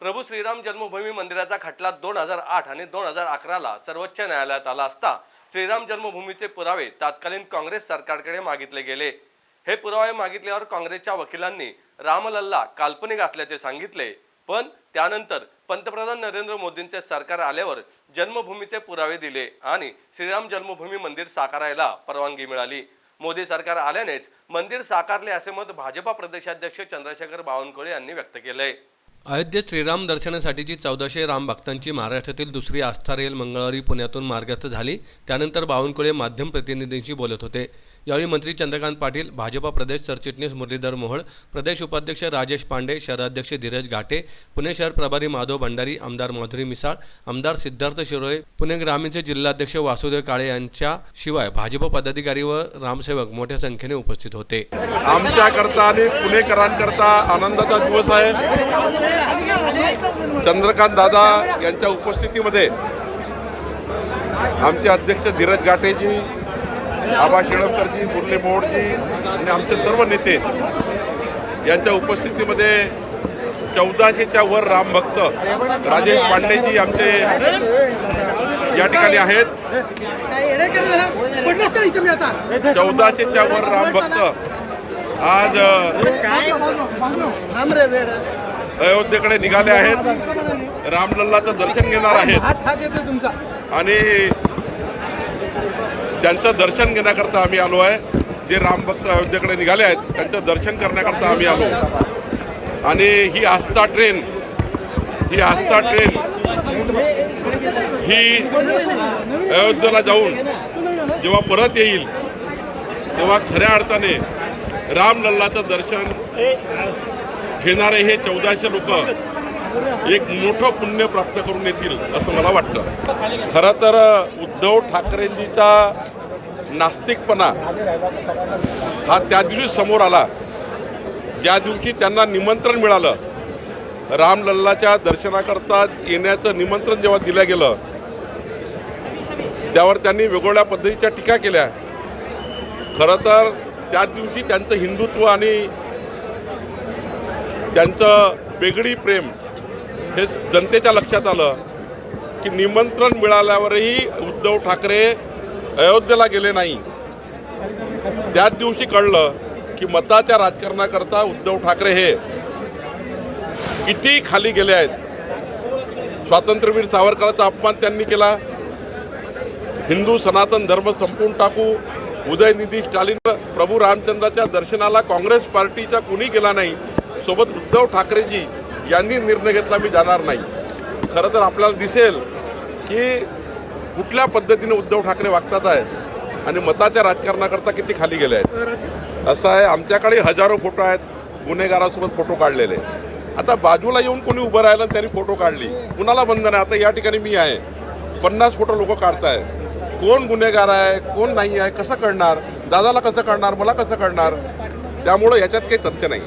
प्रभू श्रीराम जन्मभूमी मंदिराचा खटला दोन हजार आठ आणि दोन हजार अकराला सर्वोच्च न्यायालयात आला असता श्रीराम जन्मभूमीचे पुरावे तत्कालीन काँग्रेस सरकारकडे मागितले गेले. हे पुरावे मागितल्यावर काँग्रेसच्या वकिलांनी रामलल्ला काल्पनिक असल्याचे सांगितले. पण त्यानंतर पंतप्रधान नरेंद्र मोदींचे सरकार आल्यावर जन्मभूमीचे पुरावे दिले आणि श्रीराम जन्मभूमी मंदिर साकारायला परवानगी मिळाली. मोदी सरकार आल्यानेच मंदिर साकारले असे मत भाजपा प्रदेशाध्यक्ष चंद्रशेखर बावनकुळे यांनी व्यक्त केले. अयोध्येत श्रीराम दर्शनासाठीची चौदाशे राम भक्तांची महाराष्ट्रातील दुसरी आस्था रेल मंगळवारी पुण्यातून मार्गस्थ झाली. त्यानंतर बावनकुळे माध्यम प्रतिनिधींशी बोलत होते. यावेळी मंत्री चंद्रकांत पाटील भाजपा प्रदेश सरचिटणीस मुरलीधर मोहोळ प्रदेश उपाध्यक्ष राजेश पांडे शहराध्यक्ष धीरज घाटे पुणे शहर प्रभारी माधव भंडारी आमदार माधुरी मिसाळ आमदार सिद्धार्थ शिरोळे पुणे ग्रामीणचे जिल्हाध्यक्ष वासुदेव काळे यांच्या शिवाय भाजप पदाधिकारी व रामसेवक मोठ्या संख्येने उपस्थित होते. आमच्याकरता आणि पुणेकरांकरता आनंदाचा दिवस आहे. चंद्रकांत दादा यांच्या उपस्थितीमध्ये आमचे अध्यक्ष धीरज घाटेजी आबा शेळमकरजी मुरली मोहोळजी आणि आमचे सर्व नेते यांच्या उपस्थितीमध्ये चौदाशेच्या वर रामभक्त राजेश पांडेजी आमचे या ठिकाणी आहेत. चौदाशेच्या वर रामभक्त आज अयोध्येकडे निघाले आहेत. रामलल्लाचं दर्शन घेणार आहेत. आणि त्यांचं दर्शन घेण्याकरता आम्ही आलो आहे. जे रामभक्त अयोध्येकडे निघाले आहेत त्यांचं दर्शन करण्याकरता आम्ही आलो. आणि ही आस्था ट्रेन ही आस्था ट्रेन ही अयोध्येला जाऊन जेव्हा परत येईल तेव्हा खऱ्या अर्थाने रामलल्लाचं दर्शन घेणारे हे चौदाशे लोक एक मोठं पुण्य प्राप्त करून येतील असं मला वाटतं. खरं तर उद्धव ठाकरेंजीचा नास्तिकपणा हा त्या दिवशी समोर आला. ज्या दिवशी त्यांना निमंत्रण मिळालं रामलल्लाच्या दर्शनाकरता येण्याचं निमंत्रण जेव्हा दिलं गेलं त्यावर त्यांनी वेगवेगळ्या पद्धतीच्या टीका केल्या. खरं तर त्या दिवशी त्यांचं हिंदुत्व आणि त्यांचं वेगळी प्रेम हे जनतेच्या लक्षात आलं की निमंत्रण मिळाल्यावरही उद्धव ठाकरे अयोध्येला गेले नाही. त्याच दिवशी कळलं की मताच्या राजकारणाकरता उद्धव ठाकरे हे किती खाली गेले आहेत. स्वातंत्र्यवीर सावरकरांचा अपमान त्यांनी केला. हिंदू सनातन धर्म संपून टाकू. उदयनिधी स्टालिन प्रभू रामचंद्राच्या दर्शनाला काँग्रेस पार्टीचा कुणी गेला नाही. सोबत उद्धव ठाकरेजी यांनी निर्णय घेतला मी जाणार नाही. खरं तर आपल्याला दिसेल की कुठल्या पद्धतीने उद्धव ठाकरे वागतात आहे आणि मताच्या राजकारणाकरता किती खाली गेले आहेत? असं आहे आमच्याकडे हजारो फोटो आहेत गुन्हेगारासोबत फोटो काढलेले. आता बाजूला येऊन कोणी उभं राहिलं आणि त्यांनी फोटो काढली. कुणाला बंधन आहे? आता या ठिकाणी मी आहे. पन्नास फोटो लोक काढताय कोण गुन्हेगार आहे? कोण नाही आहे? कसं कळणार? दादाला कसं कळणार? मला कसं कळणार? त्यामुळं याच्यात काही तथ्य नाही.